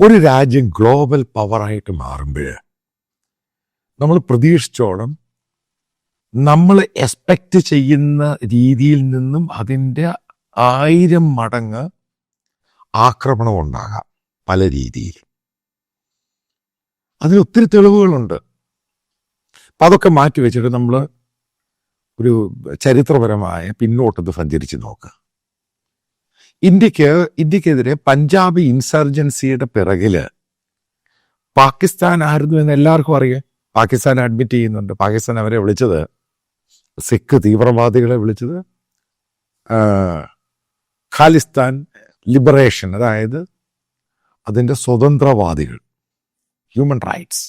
ഒരു രാജ്യം ഗ്ലോബൽ പവറായിട്ട് മാറുമ്പോൾ നമ്മൾ പ്രതീക്ഷിച്ചോളം നമ്മൾ എക്സ്പെക്റ്റ് ചെയ്യുന്ന രീതിയിൽ നിന്നും അതിന്റെ ആയിരം മടങ്ങ് ആക്രമണം ഉണ്ടാകാം പല രീതിയിൽ. അതിന് ഒത്തിരി തെളിവുകളുണ്ട്. അപ്പം അതൊക്കെ മാറ്റി വെച്ചിട്ട് നമ്മൾ ഒരു ചരിത്രപരമായ പിന്നോട്ടത് സഞ്ചരിച്ച് നോക്കുക ഇന്ത്യയ്ക്ക് ഇന്ത്യക്കെതിരെ പഞ്ചാബ് ഇൻസർജൻസിയുടെ പിറകിൽ പാകിസ്ഥാൻ ആയിരുന്നു എന്ന് എല്ലാവർക്കും അറിയാം. പാകിസ്ഥാൻ അഡ്മിറ്റ് ചെയ്യുന്നുണ്ട്. പാകിസ്ഥാൻ അവരെ വിളിച്ചത് സിഖ് തീവ്രവാദികളെ വിളിച്ചത് ഖാലിസ്ഥാൻ ലിബറേഷൻ അതായത് അതിന്റെ സ്വതന്ത്രവാദികൾ ഹ്യൂമൻ റൈറ്റ്സ്.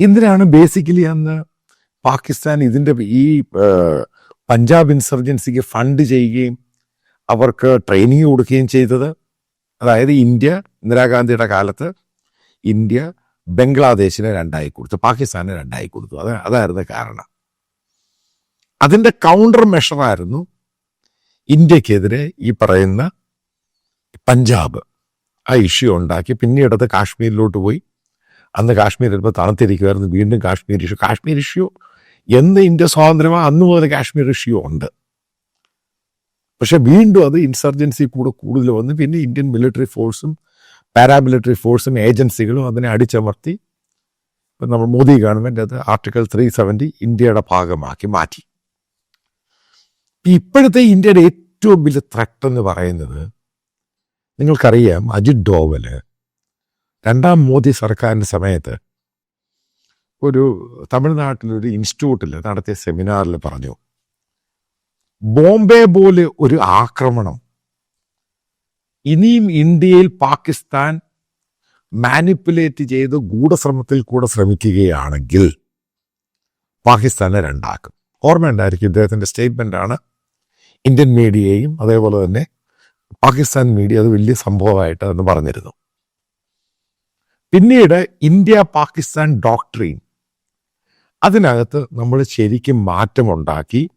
എന്തിനാണ് ബേസിക്കലി അന്ന് പാകിസ്ഥാൻ ഇതിന്റെ ഈ പഞ്ചാബ് ഇൻസർജൻസിക്ക് ഫണ്ട് ചെയ്യുകയും അവർക്ക് ട്രെയിനിങ് കൊടുക്കുകയും ചെയ്തത്. അതായത് ഇന്ത്യ ഇന്ദിരാഗാന്ധിയുടെ കാലത്ത് ഇന്ത്യ ബംഗ്ലാദേശിനെ രണ്ടായി കൊടുത്തു പാകിസ്ഥാനെ രണ്ടായി കൊടുത്തു. അത് അതായിരുന്നു കാരണം. അതിന്റെ കൗണ്ടർ മെഷറായിരുന്നു ഇന്ത്യക്കെതിരെ ഈ പറയുന്ന പഞ്ചാബ്. ആ ഇഷ്യൂ ഉണ്ടാക്കി. അത് കാശ്മീരിലോട്ട് പോയി. അന്ന് കാശ്മീർ ഇപ്പോൾ തണുത്തിരിക്കുമായിരുന്നു വീണ്ടും കാശ്മീർ ഇഷ്യൂ കാശ്മീർ ഇഷ്യൂ എന്ന് ഇന്ത്യ സ്വാതന്ത്ര്യമാണ് അന്ന് മുതൽ കാശ്മീർ ഇഷ്യൂ ഉണ്ട്. പക്ഷെ വീണ്ടും അത് ഇൻസർജൻസി കൂടെ കൂടുതൽ വന്ന് പിന്നെ ഇന്ത്യൻ മിലിറ്ററി ഫോഴ്സും പാരാമിലിറ്ററി ഫോഴ്സും ഏജൻസികളും അതിനെ അടിച്ചമർത്തി. ഇപ്പം നമ്മൾ മോദി ഗവൺമെന്റ് അത് ആർട്ടിക്കിൾ ത്രീ സെവന്റി ഇന്ത്യയുടെ ഭാഗമാക്കി മാറ്റി. ഇപ്പോഴത്തെ ഇന്ത്യയുടെ ഏറ്റവും വലിയ ത്രട്ട് എന്ന് പറയുന്നത് നിങ്ങൾക്കറിയാം അജിത് ഡോവൽ രണ്ടാം മോദി സർക്കാരിന്റെ സമയത്ത് ഒരു തമിഴ്നാട്ടിലൊരു ഇൻസ്റ്റിറ്റ്യൂട്ടിൽ നടത്തിയ സെമിനാറിൽ പറഞ്ഞു. ബോംബെ പോലെ ഒരു ആക്രമണം. ഇനിയും ഇന്ത്യയിൽ പാകിസ്ഥാൻ മാനിപ്പുലേറ്റ് ചെയ്ത് ഗൂഢശ്രമത്തിൽ കൂടെ ശ്രമിക്കുകയാണെങ്കിൽ പാകിസ്ഥാനെ രണ്ടാക്കും. ഓർമ്മയുണ്ടായിരിക്കും ഇദ്ദേഹത്തിന്റെ സ്റ്റേറ്റ്മെന്റ് ആണ്. ഇന്ത്യൻ മീഡിയയും അതേപോലെ തന്നെ പാകിസ്ഥാൻ മീഡിയ അത് വലിയ സംഭവമായിട്ട് എന്ന് പറഞ്ഞിരുന്നു. പിന്നീട് ഇന്ത്യ പാകിസ്ഥാൻ ഡോക്ടറിൻ അതിനകത്ത് നമ്മൾ ശരിക്കും മാറ്റമുണ്ടാക്കി.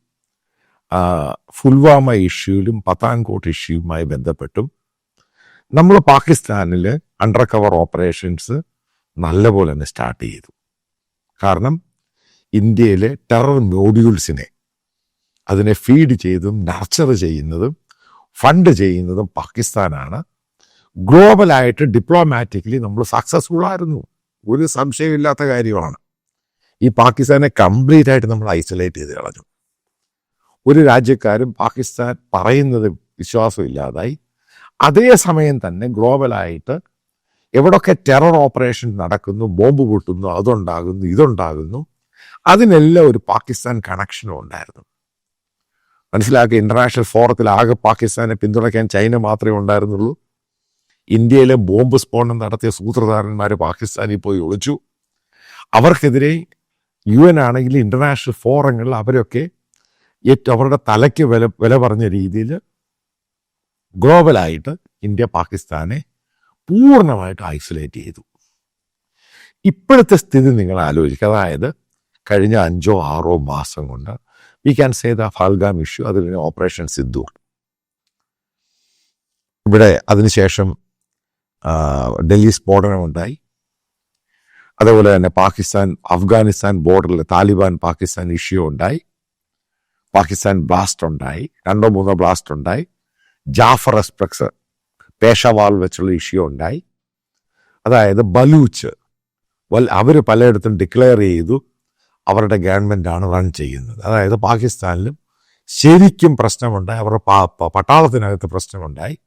ഫുൽവാമ ഇഷ്യൂലും പത്താൻകോട്ട് ഇഷ്യൂവുമായി ബന്ധപ്പെട്ടും നമ്മൾ പാകിസ്ഥാനിൽ അണ്ടർ കവർ ഓപ്പറേഷൻസ് നല്ലപോലെ തന്നെ സ്റ്റാർട്ട് ചെയ്തു. കാരണം ഇന്ത്യയിലെ ടെറർ മോഡ്യൂൾസിനെ അതിനെ ഫീഡ് ചെയ്തും നർച്ചർ ചെയ്യുന്നതും ഫണ്ട് ചെയ്യുന്നതും പാകിസ്ഥാനാണ്. ഗ്ലോബലായിട്ട് ഡിപ്ലോമാറ്റിക്കലി നമ്മൾ സക്സസ്ഫുൾ ആയിരുന്നു. ഒരു സംശയമില്ലാത്ത കാര്യമാണ്. ഈ പാകിസ്ഥാനെ കംപ്ലീറ്റ് ആയിട്ട് നമ്മൾ ഐസൊലേറ്റ് ചെയ്ത് കളഞ്ഞു. ഒരു രാജ്യക്കാരും പാകിസ്ഥാൻ പറയുന്നത് വിശ്വാസമില്ലാതായി. അതേസമയം തന്നെ ഗ്ലോബലായിട്ട് എവിടൊക്കെ ടെറർ ഓപ്പറേഷൻ നടക്കുന്നു ബോംബ് പൊട്ടുന്നു അതുണ്ടാകുന്നു ഇതുണ്ടാകുന്നു അതിനെല്ലാം ഒരു പാകിസ്ഥാൻ കണക്ഷനും ഉണ്ടായിരുന്നു. മനസ്സിലാക്കുക ഇന്റർനാഷണൽ ഫോറത്തിൽ ആകെ പാകിസ്ഥാനെ പിന്തുണയ്ക്കാൻ ചൈന മാത്രമേ ഉണ്ടായിരുന്നുള്ളൂ. ഇന്ത്യയിലെ ബോംബ് സ്ഫോടനം നടത്തിയ സൂത്രധാരന്മാർ പാകിസ്ഥാനിൽ പോയി ഒളിച്ചു. അവർക്കെതിരെ യു എൻ ആണെങ്കിൽ ഇന്റർനാഷണൽ ഫോറങ്ങളിൽ അവരൊക്കെ ഏറ്റവും അവരുടെ തലയ്ക്ക് വില വില പറഞ്ഞ രീതിയിൽ ഗ്ലോബലായിട്ട് ഇന്ത്യ പാകിസ്ഥാനെ പൂർണമായിട്ട് ഐസൊലേറ്റ് ചെയ്തു. ഇപ്പോഴത്തെ സ്ഥിതി നിങ്ങൾ ആലോചിക്കുക. അതായത് കഴിഞ്ഞ അഞ്ചോ ആറോ മാസം കൊണ്ട് we can say the Pahalgam issue അതിൽ ഓപ്പറേഷൻ സിദ്ധു. ഇവിടെ അതിനുശേഷം ഡൽഹി സ്ഫോടനമുണ്ടായി അതേപോലെ തന്നെ പാകിസ്ഥാൻ അഫ്ഗാനിസ്ഥാൻ ബോർഡറിൽ താലിബാൻ പാകിസ്ഥാൻ ഇഷ്യൂ ഉണ്ടായി. പാകിസ്ഥാൻ ബ്ലാസ്റ്റ് ഉണ്ടായി. രണ്ടോ മൂന്നോ ബ്ലാസ്റ്റ് ഉണ്ടായി. ജാഫർ എക്സ്പ്രസ് പേഷവാൾ വെച്ചുള്ള ഇഷ്യൂ ഉണ്ടായി. അതായത് ബലൂച്ച് അവർ പലയിടത്തും ഡിക്ലെയർ ചെയ്തു അവരുടെ ഗവൺമെന്റാണ് റൺ ചെയ്യുന്നത്. അതായത് പാകിസ്ഥാനിലും ശരിക്കും പ്രശ്നമുണ്ടായി. അവരുടെ പട്ടാളത്തിനകത്ത് പ്രശ്നമുണ്ടായി.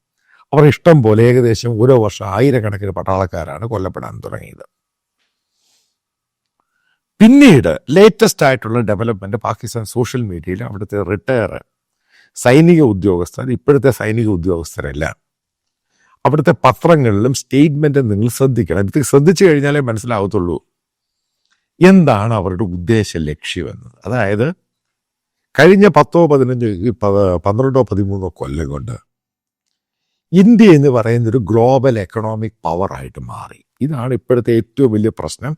അവർ ഇഷ്ടം പോലെ ഏകദേശം ഓരോ വർഷം ആയിരക്കണക്കിന് പട്ടാളക്കാരാണ് കൊല്ലപ്പെടാൻ തുടങ്ങിയത്. പിന്നീട് ലേറ്റസ്റ്റ് ആയിട്ടുള്ള ഡെവലപ്മെന്റ് പാകിസ്ഥാൻ സോഷ്യൽ മീഡിയയിൽ അവിടുത്തെ റിട്ടയർ സൈനിക ഉദ്യോഗസ്ഥർ ഇപ്പോഴത്തെ സൈനിക ഉദ്യോഗസ്ഥരല്ല അവിടുത്തെ പത്രങ്ങളിലും സ്റ്റേറ്റ്മെന്റ് നിങ്ങൾ ശ്രദ്ധിക്കണം. ഇത് ശ്രദ്ധിച്ചു കഴിഞ്ഞാലേ മനസ്സിലാവത്തുള്ളൂ എന്താണ് അവരുടെ ഉദ്ദേശ ലക്ഷ്യമെന്നത് അതായത് കഴിഞ്ഞ പത്തോ പതിനഞ്ചോ പന്ത്രണ്ടോ പതിമൂന്നോ കൊല്ലം കൊണ്ട് ഇന്ത്യ എന്ന് പറയുന്ന ഒരു ഗ്ലോബൽ എക്കണോമിക് പവർ ആയിട്ട് മാറി. ഇതാണ് ഇപ്പോഴത്തെ ഏറ്റവും വലിയ പ്രശ്നം.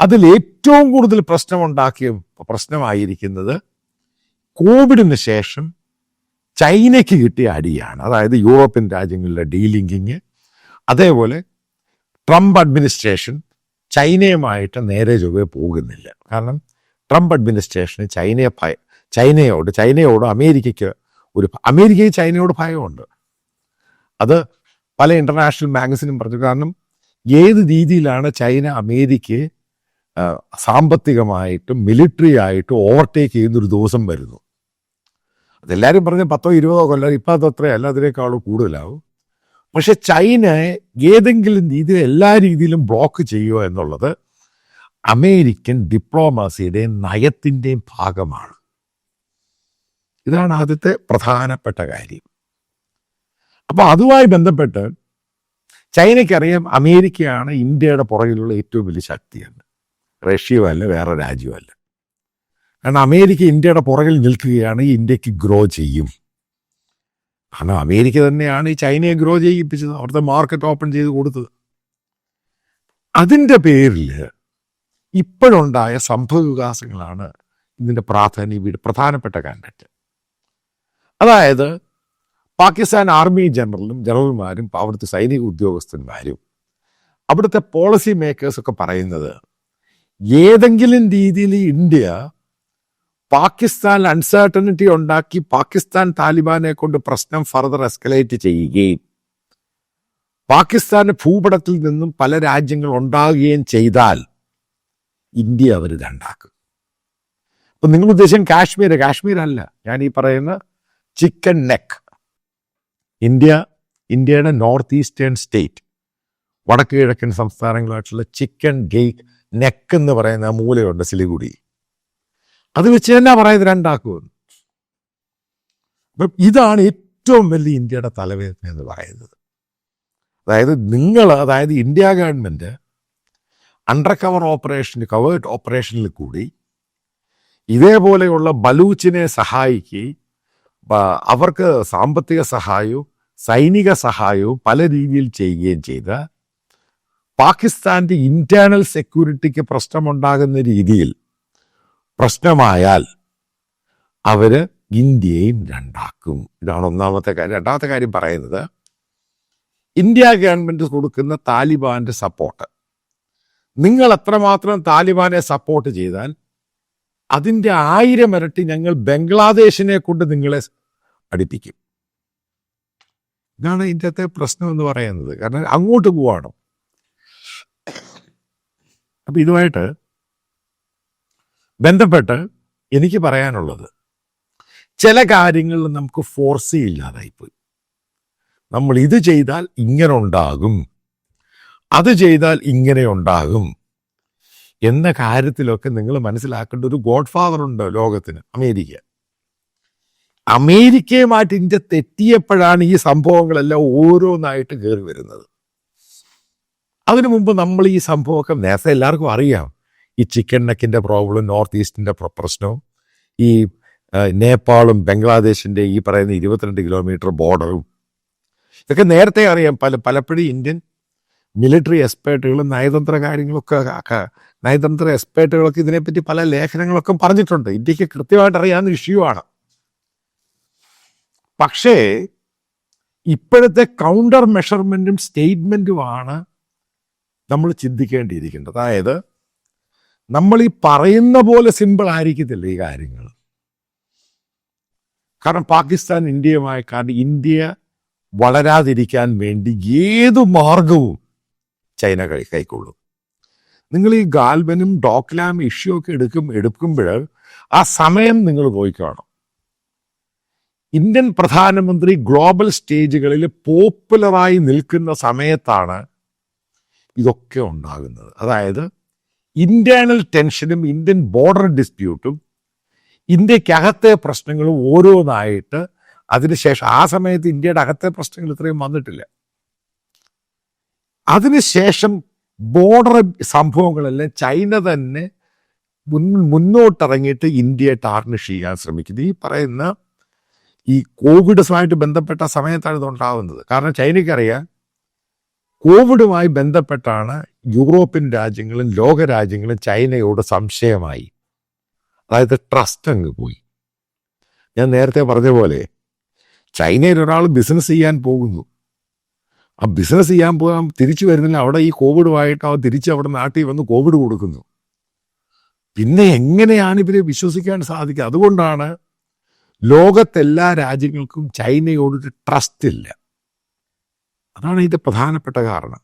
അതിൽ ഏറ്റവും കൂടുതൽ പ്രശ്നമുണ്ടാക്കിയ പ്രശ്നമായിരിക്കുന്നത് കോവിഡിന് ശേഷം ചൈനയ്ക്ക് കിട്ടിയ അടിയാണ്. അതായത് യൂറോപ്യൻ രാജ്യങ്ങളിലെ ഡീലിങ്കിങ് അതേപോലെ ട്രംപ് അഡ്മിനിസ്ട്രേഷൻ ചൈനയുമായിട്ട് നേരെ ചൊവ്വേ പോകുന്നില്ല. കാരണം ട്രംപ് അഡ്മിനിസ്ട്രേഷന് ചൈനയെ ഭയ ചൈനയോട് ചൈനയോട് അമേരിക്കയ്ക്ക് ഒരു അമേരിക്കയ്ക്ക് ചൈനയോട് ഭയമുണ്ട്. അത് പല ഇന്റർനാഷണൽ മാഗസിനും പറഞ്ഞു. കാരണം ഏത് രീതിയിലാണ് ചൈന അമേരിക്കയെ സാമ്പത്തികമായിട്ടും മിലിറ്ററി ആയിട്ടും ഓവർടേക്ക് ചെയ്യുന്നൊരു ദിവസം വരുന്നു. അതെല്ലാവരും പറഞ്ഞ പത്തോ ഇരുപതോ കൊല്ലം ഇപ്പം അത് അല്ല അതിനേക്കാളും കൂടുതലാവും. പക്ഷെ ചൈനയെ ഏതെങ്കിലും രീതിയിൽ എല്ലാ രീതിയിലും ബ്ലോക്ക് ചെയ്യുക എന്നുള്ളത് അമേരിക്കൻ ഡിപ്ലോമസിയുടെയും നയത്തിന്റെയും ഭാഗമാണ്. ഇതാണ് ആദ്യത്തെ പ്രധാനപ്പെട്ട കാര്യം. അപ്പോൾ അതുമായി ബന്ധപ്പെട്ട് ചൈനയ്ക്കറിയാം അമേരിക്കയാണ് ഇന്ത്യയുടെ പുറകിലുള്ള ഏറ്റവും വലിയ ശക്തിയെന്ന്. റഷ്യയുമല്ല വേറെ രാജ്യമല്ല. കാരണം അമേരിക്ക ഇന്ത്യയുടെ പുറകിൽ നിൽക്കുകയാണ് ഇന്ത്യയ്ക്ക് ഗ്രോ ചെയ്യും. കാരണം അമേരിക്ക തന്നെയാണ് ഈ ചൈനയെ ഗ്രോ ചെയ്യിപ്പിച്ചത് അവിടുത്തെ മാർക്കറ്റ് ഓപ്പൺ ചെയ്ത് കൊടുത്തത്. അതിന്റെ പേരിൽ ഇപ്പോഴുണ്ടായ സംഭവ വികാസങ്ങളാണ് ഇതിന്റെ പ്രാധാന്യം പ്രധാനപ്പെട്ട കണ്ടന്റ് അതായത് പാകിസ്ഥാൻ ആർമി ജനറലും ജനറൽമാരും അവിടുത്തെ സൈനിക ഉദ്യോഗസ്ഥന്മാരും അവിടുത്തെ പോളിസി മേക്കേഴ്സൊക്കെ പറയുന്നത് ഏതെങ്കിലും രീതിയിൽ ഇന്ത്യ പാകിസ്ഥാൻ അൺസർട്ടനിറ്റി ഉണ്ടാക്കി പാകിസ്ഥാൻ താലിബാനെ കൊണ്ട് പ്രശ്നം ഫർദർ എസ്കലേറ്റ് ചെയ്യുകയും പാകിസ്ഥാന്റെ ഭൂപടത്തിൽ നിന്നും പല രാജ്യങ്ങൾ ഉണ്ടാകുകയും ചെയ്താൽ ഇന്ത്യ അവർ ഇതുണ്ടാക്കും അപ്പൊ നിങ്ങൾ ഉദ്ദേശം കാശ്മീർ കാശ്മീർ അല്ല. ഞാൻ ഈ പറയുന്ന ചിക്കൻ നെക്ക് ഇന്ത്യ ഇന്ത്യയുടെ നോർത്ത് ഈസ്റ്റേൺ സ്റ്റേറ്റ് വടക്ക് കിഴക്കൻ സംസ്ഥാനങ്ങളായിട്ടുള്ള ചിക്കൻ ഗേറ്റ് നെക്ക് എന്ന് പറയുന്ന മൂലയുണ്ട് സിലിഗുടി. അത് വെച്ച് തന്നെ പറയുന്നത് രണ്ടാക്കുമെന്ന് അപ്പം ഇതാണ് ഏറ്റവും വലിയ ഇന്ത്യയുടെ തലവേദന എന്ന് പറയുന്നത്. അതായത് നിങ്ങൾ അതായത് India government under cover operation covert ഓപ്പറേഷനിൽ കൂടി ഇതേപോലെയുള്ള ബലൂച്ചിനെ സഹായിക്കുകയും അവർക്ക് സാമ്പത്തിക സഹായവും സൈനിക സഹായവും പല രീതിയിൽ ചെയ്യുകയും ചെയ്ത പാകിസ്ഥാന്റെ ഇന്റേണൽ സെക്യൂരിറ്റിക്ക് പ്രശ്നമുണ്ടാകുന്ന രീതിയിൽ പ്രശ്നമായാൽ അവർ ഇന്ത്യയും രണ്ടാക്കും. ഇതാണ് ഒന്നാമത്തെ കാര്യം. രണ്ടാമത്തെ കാര്യം പറയുന്നത് ഇന്ത്യ ഗവൺമെന്റ് കൊടുക്കുന്ന താലിബാന്റെ സപ്പോർട്ട് നിങ്ങൾ എത്രമാത്രം താലിബാനെ സപ്പോർട്ട് ചെയ്താൽ അതിന്റെ ആയിരം ഇരട്ടി ഞങ്ങൾ ബംഗ്ലാദേശിനെ കൊണ്ട് നിങ്ങളെ അടിപ്പിക്കും ഇതാണ് ഇതിന്റെ പ്രശ്നം എന്ന് പറയുന്നത്. കാരണം അങ്ങോട്ട് പോവാണ്? അപ്പൊ ഇതുമായിട്ട് ബന്ധപ്പെട്ട് എനിക്ക് പറയാനുള്ളത് ചില കാര്യങ്ങളിൽ നമുക്ക് ഫോഴ്സ് ഇല്ലാതായിപ്പോയി. നമ്മൾ ഇത് ചെയ്താൽ ഇങ്ങനെ ഉണ്ടാകും അത് ചെയ്താൽ ഇങ്ങനെ ഉണ്ടാകും എന്ന കാര്യത്തിലൊക്കെ നിങ്ങൾ മനസ്സിലാക്കേണ്ട ഒരു ഗോഡ് ഫാദർ ഉണ്ട് ലോകത്തിന് അമേരിക്ക. അമേരിക്കയുമായിട്ട് ഇന്ത്യ തെറ്റിയപ്പോഴാണ് ഈ സംഭവങ്ങളെല്ലാം ഓരോന്നായിട്ട് കയറി വരുന്നത്. അതിനു മുമ്പ് നമ്മൾ ഈ സംഭവമൊക്കെ നേരത്തെ എല്ലാവർക്കും അറിയാം. ഈ ചിക്കൻ നെക്കിന്റെ പ്രോബ്ലം നോർത്ത് ഈസ്റ്റിന്റെ പ്ര- പ്രശ്നവും ഈ നേപ്പാളും ബംഗ്ലാദേശിന്റെ ഈ പറയുന്ന ഇരുപത്തിരണ്ട് കിലോമീറ്റർ ബോർഡറും ഇതൊക്കെ നേരത്തെ അറിയാം. പല പലപ്പോഴും ഇന്ത്യൻ മിലിറ്ററി എക്സ്പേർട്ടുകളും നയതന്ത്ര കാര്യങ്ങളൊക്കെ നയതന്ത്ര എക്സ്പേർട്ടുകളൊക്കെ ഇതിനെപ്പറ്റി പല ലേഖനങ്ങളൊക്കെ പറഞ്ഞിട്ടുണ്ട്. ഇന്ത്യയ്ക്ക് കൃത്യമായിട്ട് അറിയാവുന്ന ഇഷ്യൂ ആണ്. പക്ഷേ ഇപ്പോഴത്തെ കൗണ്ടർ മെഷർമെന്റും സ്റ്റേറ്റ്മെന്റുമാണ് നമ്മൾ ചിന്തിക്കേണ്ടിയിരിക്കുന്നത് അതായത് നമ്മൾ ഈ പറയുന്ന പോലെ സിമ്പിൾ ആയിരിക്കത്തില്ല ഈ കാര്യങ്ങൾ. കാരണം പാകിസ്ഥാൻ ഇന്ത്യയുമായി കാരണം ഇന്ത്യ വളരാതിരിക്കാൻ വേണ്ടി ഏത് മാർഗവും ചൈന കൈ കൈക്കൊള്ളും. നിങ്ങൾ ഈ ഗാൽബനും ഡോക്ലാം ഇഷ്യൂ ഒക്കെ എടുക്കും എടുക്കുമ്പോൾ ആ സമയം നിങ്ങൾ പോയി കാണും. ഇന്ത്യൻ പ്രധാനമന്ത്രി ഗ്ലോബൽ സ്റ്റേജുകളിൽ പോപ്പുലറായി നിൽക്കുന്ന സമയത്താണ് ഇതൊക്കെ ഉണ്ടാകുന്നത്. അതായത് ഇന്റേണൽ ടെൻഷനും ഇന്ത്യൻ ബോർഡർ ഡിസ്പ്യൂട്ടും ഇന്ത്യക്കകത്തെ പ്രശ്നങ്ങളും ഓരോന്നായിട്ട് അതിനുശേഷം ആ സമയത്ത് ഇന്ത്യയുടെ അകത്തെ പ്രശ്നങ്ങൾ ഇത്രയും വന്നിട്ടില്ല. അതിനുശേഷം ബോർഡർ സംഭവങ്ങളെല്ലാം ചൈന തന്നെ മുൻ മുന്നോട്ടിറങ്ങിയിട്ട് ഇന്ത്യയെ ടാർണിഷ് ചെയ്യാൻ ശ്രമിക്കുന്നത് ഈ പറയുന്ന ഈ കോവിഡുമായിട്ട് ബന്ധപ്പെട്ട സമയത്താണ് ഇതുണ്ടാകുന്നത് കാരണം ചൈനയ്ക്കറിയാം കോവിഡുമായി ബന്ധപ്പെട്ടാണ് യൂറോപ്യൻ രാജ്യങ്ങളും ലോക രാജ്യങ്ങളും ചൈനയോട് സംശയമായി. അതായത് ട്രസ്റ്റ് അങ്ങ് പോയി. ഞാൻ നേരത്തെ പറഞ്ഞ പോലെ ചൈനയിൽ ഒരാൾ ബിസിനസ് ചെയ്യാൻ പോകുന്നു. ആ ബിസിനസ് ചെയ്യാൻ പോകാൻ തിരിച്ചു വരുന്നില്ല. അവിടെ ഈ കോവിഡുമായിട്ട് അവ തിരിച്ച് അവിടെ നാട്ടിൽ വന്ന് കോവിഡ് കൊടുക്കുന്നു. പിന്നെ എങ്ങനെയാണ് ഇവരെ വിശ്വസിക്കാൻ സാധിക്കുക? അതുകൊണ്ടാണ് ലോകത്തെല്ലാ രാജ്യങ്ങൾക്കും ചൈനയോടൊരു ട്രസ്റ്റ് ഇല്ല. അതാണ് ഇതിന്റെ പ്രധാനപ്പെട്ട കാരണം.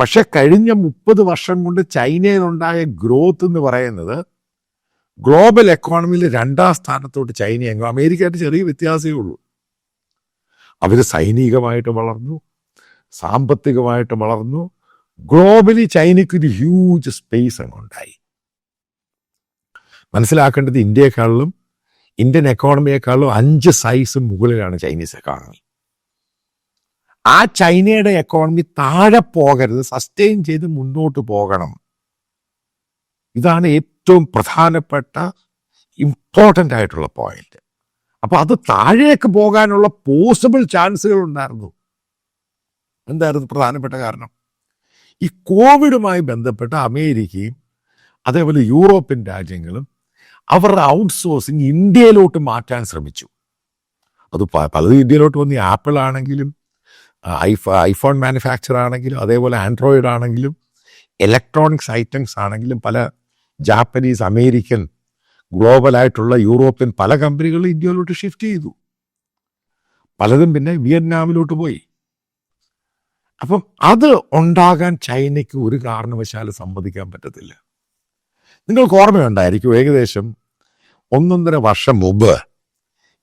പക്ഷെ കഴിഞ്ഞ മുപ്പത് വർഷം കൊണ്ട് ചൈനയിലുണ്ടായ ഗ്രോത്ത് എന്ന് പറയുന്നത് ഗ്ലോബൽ എക്കോണമിയിൽ രണ്ടാം സ്ഥാനത്തോട്ട് ചൈന എങ്ങും അമേരിക്കയായിട്ട് ചെറിയ വ്യത്യാസമേ ഉള്ളൂ. അവർ സൈനികമായിട്ട് വളർന്നു സാമ്പത്തികമായിട്ട് വളർന്നു ഗ്ലോബലി ചൈനയ്ക്കൊരു ഹ്യൂജ് സ്പേസ് അങ്ങ് ഉണ്ടായി. മനസ്സിലാക്കേണ്ടത് ഇന്ത്യയെക്കാളിലും ഇന്ത്യൻ എക്കോണമിയെക്കാളും അഞ്ച് സൈസ് മുകളിലാണ് ചൈനീസ് എക്കോണമി ആ ചൈനയുടെ എക്കോണമി താഴെ പോകരുത് സസ്റ്റെയിൻ ചെയ്ത് മുന്നോട്ട് പോകണം. ഇതാണ് ഏറ്റവും പ്രധാനപ്പെട്ട ഇമ്പോർട്ടന്റ് ആയിട്ടുള്ള പോയിന്റ് അപ്പോൾ അത് താഴേക്ക് പോകാനുള്ള പോസിബിൾ ചാൻസുകൾ ഉണ്ടായിരുന്നു. എന്തായിരുന്നു പ്രധാനപ്പെട്ട കാരണം? ഈ കോവിഡുമായി ബന്ധപ്പെട്ട് അമേരിക്കയും അതേപോലെ യൂറോപ്യൻ രാജ്യങ്ങളും അവരുടെ ഔട്ട്സോഴ്സിങ് ഇന്ത്യയിലോട്ട് മാറ്റാൻ ശ്രമിച്ചു. അത് പലതും ഇന്ത്യയിലോട്ട് വന്ന് ആപ്പിൾ ആണെങ്കിലും ഐഫ ഐഫോൺ മാനുഫാക്ചർ ആണെങ്കിലും അതേപോലെ ആൻഡ്രോയിഡ് ആണെങ്കിലും ഇലക്ട്രോണിക്സ് ഐറ്റംസ് ആണെങ്കിലും പല ജാപ്പനീസ് അമേരിക്കൻ ഗ്ലോബൽ ആയിട്ടുള്ള യൂറോപ്യൻ പല കമ്പനികളും ഇന്ത്യയിലോട്ട് ഷിഫ്റ്റ് ചെയ്തു. പലതും പിന്നെ വിയറ്റ്നാമിലോട്ട് പോയി. അപ്പം അത് ഉണ്ടാകാൻ ചൈനയ്ക്ക് ഒരു കാരണവശാലും സമ്മതിക്കാൻ പറ്റത്തില്ല. നിങ്ങൾക്ക് ഓർമ്മയുണ്ടായിരിക്കും ഏകദേശം ഒന്നൊന്നര വർഷം മുമ്പ്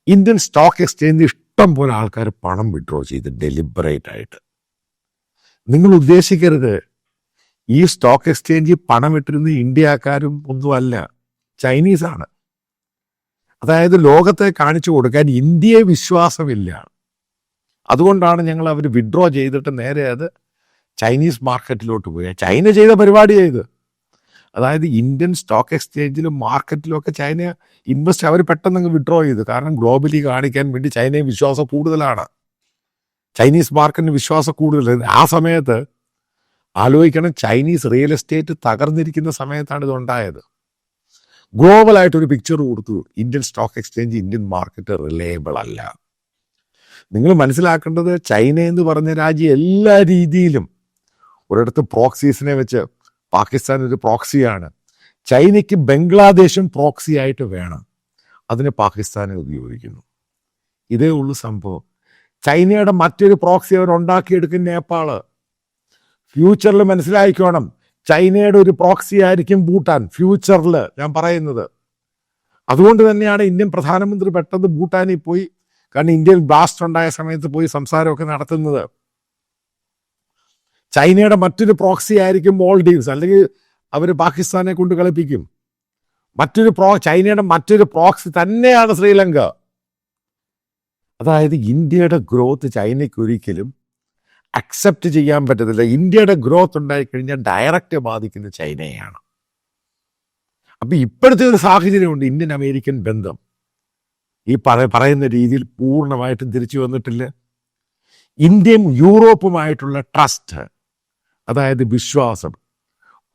ഇന്ത്യൻ സ്റ്റോക്ക് എക്സ്ചേഞ്ചിൽ ഇഷ്ടം പോലെ ആൾക്കാർ പണം വിഡ്രോ ചെയ്ത് ഡെലിബറേറ്റ് ആയിട്ട്. നിങ്ങൾ ഉദ്ദേശിക്കരുത്. ഈ സ്റ്റോക്ക് എക്സ്ചേഞ്ചിൽ പണം ഇട്ടിരുന്ന ഇന്ത്യക്കാരും ഒന്നുമല്ല ചൈനീസാണ്. അതായത് ലോകത്തെ കാണിച്ചു കൊടുക്കാൻ ഇന്ത്യയെ വിശ്വാസമില്ല. അതുകൊണ്ടാണ് ഞങ്ങൾ അവർ വിഡ്രോ ചെയ്തിട്ട് നേരെ അത് ചൈനീസ് മാർക്കറ്റിലോട്ട് പോയി. ചൈന ചെയ്ത പരിപാടി ചെയ്ത് അതായത് ഇന്ത്യൻ സ്റ്റോക്ക് എക്സ്ചേഞ്ചിലും മാർക്കറ്റിലും ഒക്കെ ചൈന ഇൻവെസ്റ്റ് അവർ പെട്ടെന്ന് അങ്ങ് വിഡ്രോ ചെയ്തു. കാരണം ഗ്ലോബലി കാണിക്കാൻ വേണ്ടി ചൈനയെ വിശ്വാസം കൂടുതലാണ്. ചൈനീസ് മാർക്കറ്റിന് വിശ്വാസം കൂടുതൽ ആ സമയത്ത് ആലോചിക്കണം ചൈനീസ് റിയൽ എസ്റ്റേറ്റ് തകർന്നിരിക്കുന്ന സമയത്താണ് ഇതുണ്ടായത്. ഗ്ലോബലായിട്ടൊരു പിക്ചർ കൊടുത്തു. Indian stock exchange Indian market reliable അല്ല. നിങ്ങൾ മനസ്സിലാക്കേണ്ടത് ചൈന എന്ന് പറഞ്ഞ രാജ്യം എല്ലാ രീതിയിലും ഒരിടത്ത് പ്രോക്സീസിനെ വെച്ച് പാകിസ്ഥാൻ ഒരു പ്രോക്സിയാണ്. ചൈനയ്ക്ക് ബംഗ്ലാദേശും പ്രോക്സി ആയിട്ട് വേണം. അതിന് പാകിസ്ഥാനെ ഉപയോഗിക്കുന്നു. ഇതേ ഉള്ളൂ സംഭവം. ചൈനയുടെ മറ്റൊരു പ്രോക്സി അവർ ഉണ്ടാക്കിയെടുക്കും നേപ്പാൾ. ഫ്യൂച്ചറിൽ മനസ്സിലാക്കിക്കോണം ചൈനയുടെ ഒരു പ്രോക്സി ആയിരിക്കും ഭൂട്ടാൻ. ഫ്യൂച്ചറിൽ ഞാൻ പറയുന്നത്. അതുകൊണ്ട് തന്നെയാണ് ഇന്ത്യൻ പ്രധാനമന്ത്രി പെട്ടെന്ന് ഭൂട്ടാനിൽ പോയി. കാരണം ഇന്ത്യയിൽ ബ്ലാസ്റ്റ് ഉണ്ടായ സമയത്ത് പോയി സംസാരമൊക്കെ നടത്തുന്നത്. ചൈനയുടെ മറ്റൊരു പ്രോക്സി ആയിരിക്കും മോൾഡീവ്സ് അല്ലെങ്കിൽ അവർ പാകിസ്ഥാനെ കൊണ്ട് കളിപ്പിക്കും. മറ്റൊരു പ്രോ ചൈനയുടെ മറ്റൊരു പ്രോക്സി തന്നെയാണ് ശ്രീലങ്ക. അതായത് ഇന്ത്യയുടെ ഗ്രോത്ത് ചൈനയ്ക്ക് ഒരിക്കലും അക്സെപ്റ്റ് ചെയ്യാൻ പറ്റത്തില്ല. ഇന്ത്യയുടെ ഗ്രോത്ത് ഉണ്ടായിക്കഴിഞ്ഞാൽ ഡയറക്റ്റ് ബാധിക്കുന്ന ചൈനയാണ്. അപ്പം ഇപ്പോഴത്തെ ഒരു സാഹചര്യമുണ്ട് ഇന്ത്യൻ അമേരിക്കൻ ബന്ധം. ഈ പറയുന്ന രീതിയിൽ പൂർണമായിട്ടും തിരിച്ചു വന്നിട്ടില്ല. ഇന്ത്യയും യൂറോപ്പുമായിട്ടുള്ള ട്രസ്റ്റ് അതായത് വിശ്വാസം.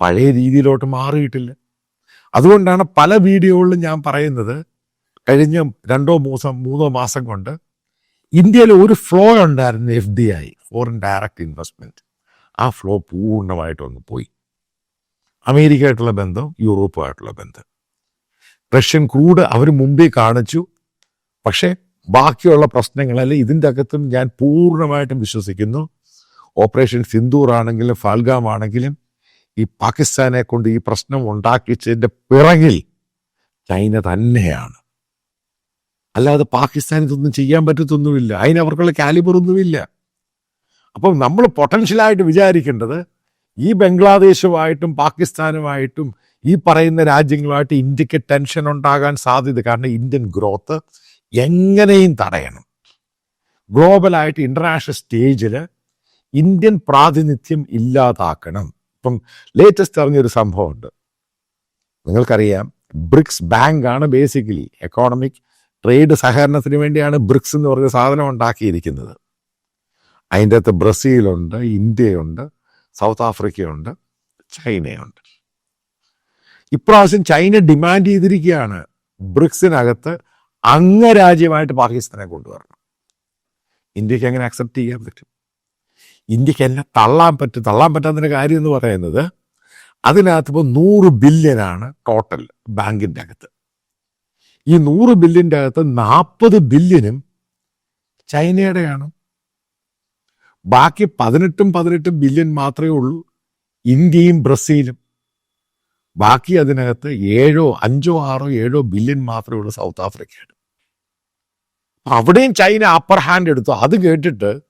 പഴയ രീതിയിലോട്ട് മാറിയിട്ടില്ല. അതുകൊണ്ടാണ് പല വീഡിയോകളിലും ഞാൻ പറയുന്നത് കഴിഞ്ഞ രണ്ടോ മൂസം മൂന്നോ മാസം കൊണ്ട് ഇന്ത്യയിൽ ഒരു ഫ്ലോ ഉണ്ടായിരുന്നു F D I foreign direct investment ആ ഫ്ലോ പൂർണമായിട്ടും ഒന്ന് പോയി. അമേരിക്കയായിട്ടുള്ള ബന്ധം യൂറോപ്പുമായിട്ടുള്ള ബന്ധം. റഷ്യൻ ക്രൂഡ് അവർ മുമ്പേ കാണിച്ചു. പക്ഷേ ബാക്കിയുള്ള പ്രശ്നങ്ങളല്ല ഇതിന്റെ അകത്തും ഞാൻ പൂർണമായിട്ടും വിശ്വസിക്കുന്നു. ഓപ്പറേഷൻ സിന്ദൂർ ആണെങ്കിലും ഫാൽഗാം ആണെങ്കിലും ഈ പാകിസ്ഥാനെ കൊണ്ട് ഈ പ്രശ്നം ഉണ്ടാക്കിച്ചതിന്റെ പിറകിൽ ചൈന തന്നെയാണ്. അല്ലാതെ പാകിസ്ഥാൻ ഇതൊന്നും ചെയ്യാൻ പറ്റത്തൊന്നുമില്ല. അതിന് അവർക്കുള്ള കാലിബർ ഒന്നുമില്ല. അപ്പം നമ്മൾ പൊട്ടൻഷ്യലായിട്ട് വിചാരിക്കേണ്ടത് ഈ ബംഗ്ലാദേശുമായിട്ടും പാകിസ്ഥാനുമായിട്ടും ഈ പറയുന്ന രാജ്യങ്ങളുമായിട്ട് ഇന്ത്യയ്ക്ക് ടെൻഷൻ ഉണ്ടാകാൻ സാധ്യത. കാരണം ഇന്ത്യൻ ഗ്രോത്ത് എങ്ങനെയും തടയണം. ഗ്ലോബലായിട്ട് ഇന്റർനാഷണൽ സ്റ്റേജിൽ ഇന്ത്യൻ പ്രാതിനിധ്യം ഇല്ലാതാക്കണം. ഇപ്പം ലേറ്റസ്റ്റ് അറിഞ്ഞൊരു സംഭവമുണ്ട്. നിങ്ങൾക്കറിയാം ബ്രിക്സ് ബാങ്ക് ആണ് ബേസിക്കലി എക്കോണമിക് ട്രേഡ് സഹകരണത്തിന് വേണ്ടിയാണ് ബ്രിക്സ് എന്ന് പറഞ്ഞ സാധനം ഉണ്ടാക്കിയിരിക്കുന്നത്. അതിന്റെ അകത്ത് ബ്രസീലുണ്ട് ഇന്ത്യയുണ്ട് സൗത്ത് ആഫ്രിക്കയുണ്ട് ചൈനയുണ്ട്. ഇപ്രാവശ്യം ചൈന ഡിമാൻഡ് ചെയ്തിരിക്കുകയാണ് ബ്രിക്സിനകത്ത് അംഗരാജ്യമായിട്ട് പാകിസ്ഥാനെ കൊണ്ടുവരണം. ഇന്ത്യയ്ക്ക് എങ്ങനെ അക്സെപ്റ്റ് ചെയ്യാൻ പറ്റും? ഇന്ത്യയ്ക്ക് എന്നെ തള്ളാൻ പറ്റും തള്ളാൻ പറ്റാത്തൊരു കാര്യം എന്ന് പറയുന്നത് അതിനകത്ത് ഇപ്പോൾ നൂറ് ബില്യനാണ് ടോട്ടൽ ബാങ്കിന്റെ അകത്ത്. ഈ നൂറ് ബില്യന്റെ അകത്ത് നാൽപ്പത് ബില്യനും ചൈനയുടെയാണ്. ബാക്കി പതിനെട്ടും പതിനെട്ടും ബില്യൻ മാത്രമേ ഉള്ളൂ ഇന്ത്യയും ബ്രസീലും. ബാക്കി അതിനകത്ത് ഏഴോ അഞ്ചോ ആറോ ഏഴോ ബില്യൻ മാത്രമേ ഉള്ളൂ സൗത്ത് ആഫ്രിക്കയുടെ. അവിടെയും ചൈന അപ്പർ ഹാൻഡ് എടുത്തു. അത് കേട്ടിട്ട്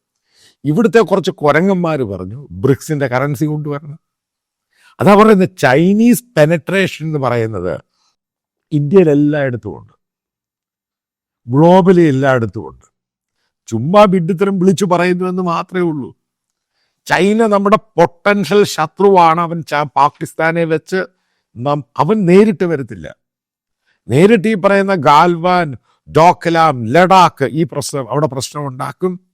ഇവിടുത്തെ കുറച്ച് കുരങ്ങന്മാർ പറഞ്ഞു ബ്രിക്സിന്റെ കറൻസി കൊണ്ടുവരണം. അതാ പറയുന്നത് ചൈനീസ് പെനട്രേഷൻ എന്ന് പറയുന്നത് ഇന്ത്യയിൽ എല്ലായിടത്തും ഉണ്ട്. ഗ്ലോബലി എല്ലായിടത്തും ഉണ്ട്. ചുമ്മാ വിഡ്ഢിത്തരം വിളിച്ചു പറയുന്നുവെന്ന് മാത്രമേ ഉള്ളൂ. ചൈന നമ്മുടെ പൊട്ടൻഷ്യൽ ശത്രുവാണ്. അവൻ പാകിസ്ഥാനെ വെച്ച് നാം അവൻ നേരിട്ട് വരത്തില്ല. നേരിട്ട് ഈ പറയുന്ന ഗാൽവാൻ ഡോക്കലാം ലഡാക്ക് ഈ പ്രശ്നം അവിടെ പ്രശ്നം ഉണ്ടാക്കും.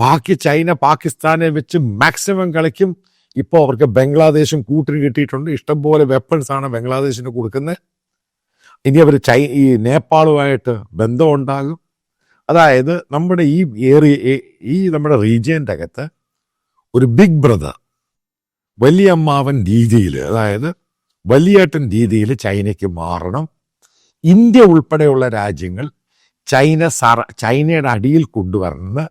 ബാക്കി ചൈന പാകിസ്ഥാനെ വെച്ച് മാക്സിമം കളിക്കും. ഇപ്പോൾ അവർക്ക് ബംഗ്ലാദേശും കൂട്ടിന് കിട്ടിയിട്ടുണ്ട്. ഇഷ്ടംപോലെ ആണ് ബംഗ്ലാദേശിന് കൊടുക്കുന്നത്. ഇനി അവർ ചൈ ഈ നേപ്പാളുമായിട്ട് ബന്ധമുണ്ടാകും. അതായത് നമ്മുടെ ഈ ഏറിയ ഈ നമ്മുടെ റീജിയന്റെ അകത്ത് ഒരു ബിഗ് ബ്രദർ വലിയ അമ്മാവൻ രീതിയിൽ അതായത് വലിയേട്ടൻ രീതിയിൽ ചൈനയ്ക്ക് മാറണം. ഇന്ത്യ ഉൾപ്പെടെയുള്ള രാജ്യങ്ങൾ ചൈന സറ ചൈനയുടെ അടിയിൽ കൊണ്ടുവരുന്നത്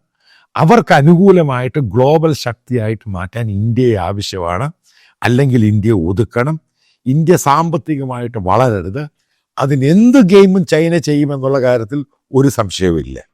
അവർക്ക് അനുകൂലമായിട്ട് ഗ്ലോബൽ ശക്തിയായിട്ട് മാറ്റാൻ ഇന്ത്യയെ ആവശ്യമാണ്. അല്ലെങ്കിൽ ഇന്ത്യ ഒതുക്കണം. ഇന്ത്യ സാമ്പത്തികമായിട്ട് വളരരുത്. അതിനെന്ത് ഗെയിമും ചൈന ചെയ്യുമെന്നുള്ള കാര്യത്തിൽ ഒരു സംശയവുമില്ല.